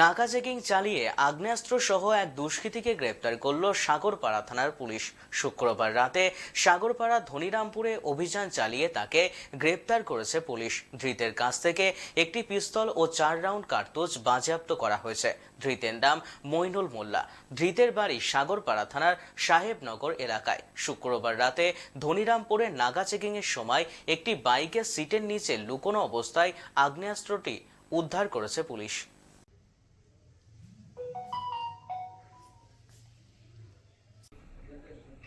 নাকা চেকিং চালিয়ে আগ্নেয়াস্ত্র সহ এক দুষ্কৃতীকে গ্রেপ্তার করল সাগরপাড়া থানার পুলিশ। শুক্রবার রাতে সাগরপাড়া ধনিরামপুরে অভিযান চালিয়ে তাকে গ্রেপ্তার করেছে পুলিশ। ধৃতের কাছ থেকে একটি পিস্তল ও চার রাউন্ড কার্তুজ বাজেয়াপ্ত করা হয়েছে। ধৃতের নাম মইনুল মোল্লা। ধৃতের বাড়ি সাগরপাড়া থানার সাহেবনগর এলাকায়। শুক্রবার রাতে ধনিরামপুরে নাগা চেকিং এর সময় একটি বাইকের সিটের নিচে লুকোনো অবস্থায় আগ্নেয়াস্ত্রটি উদ্ধার করেছে police.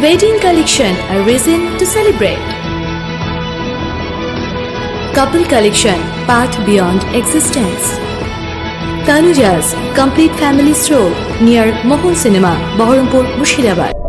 Wedding collection, a reason to celebrate. Couple collection, path beyond existence. Tanuja's complete family stroll near Mohol Cinema, Baharampur, Mushirabad.